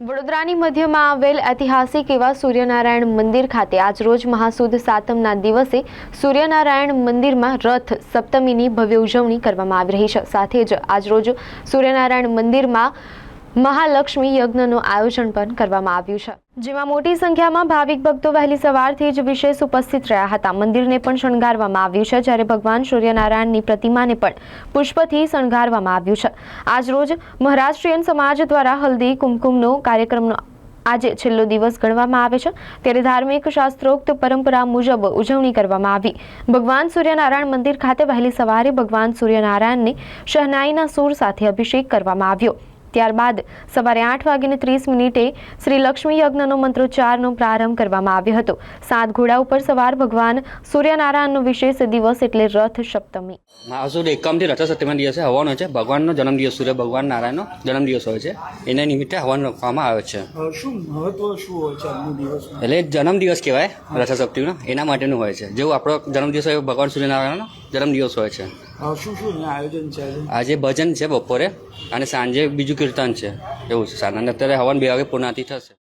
વડોદરાની મધ્યમાં આવેલ ઐતિહાસિક એવા સૂર્યનારાયણ મંદિર ખાતે આજરોજ મહાસુદ સાતમના દિવસે સૂર્યનારાયણ મંદિરમાં રથ સપ્તમીની ભવ્ય ઉજવણી કરવામાં આવી રહી છે. સાથે જ આજરોજ સૂર્યનારાયણ મંદિરમાં મહાલક્ષ્મી યજ્ઞનું આયોજન પણ કરવામાં આવ્યું છે. જેમાં મોટી સંખ્યામાં ભાવિક ભક્તો વહેલી સવારથી જ વિશેષ ઉપસ્થિત રહ્યા હતા. મંદિરને પણ શણગારવામાં આવ્યું છે, જ્યારે ભગવાન સૂર્યનારાયણની પ્રતિમાને પણ પુષ્પથી શણગારવામાં આવ્યું છે. આજરોજ મહારાષ્ટ્રીયન સમાજ દ્વારા હલ્દી, કુમકુમનો કાર્યક્રમનો આજે છેલ્લો દિવસ ગણવામાં આવે છે. ત્યારે ધાર્મિક શાસ્ત્રોક્ત પરંપરા મુજબ ઉજવણી કરવામાં આવી. ભગવાન સૂર્યનારાયણ મંદિર ખાતે વહેલી સવારે ભગવાન સૂર્યનારાયણને શહનાઈના સૂર સાથે અભિષેક કરવામાં આવ્યો. ત્યારબાદ સવારે આઠ વાગીને ત્રીસ મિનિટે શ્રી લક્ષ્મી યજ્ઞનો મંત્રોચ્ચારનો પ્રારંભ કરવામાં આવ્યો હતો. સાત ઘોડા ઉપર સવાર ભગવાન સૂર્યનારાયણનો વિશેષ દિવસ એટલે રથ સપ્તમી. મહાસુદ એકમથી સપ્તમી દિવસે હવન હોય છે. ભગવાનનો જન્મદિવસ સૂર્ય ભગવાન નારાયણનો જન્મદિવસ હોય છે. એના નિમિત્તે હવન રાખવામાં આવે છે. શું મહત્વ શું હોય છે આજનો દિવસનું એટલે જન્મદિવસ કહેવાય રથસપ્તમીનો. એના માટેનું હોય છે. જેવું આપણો જન્મદિવસ હોય ભગવાન સૂર્યનારાયણનો જન્મદિવસ હોય છે. શું શું આયોજન છે આજે? ભજન છે બપોરે અને સાંજે બીજું કીર્તન છે. એવું છે. સાંજે અત્યારે હવન બે વાગે પૂર્ણાતિ થશે.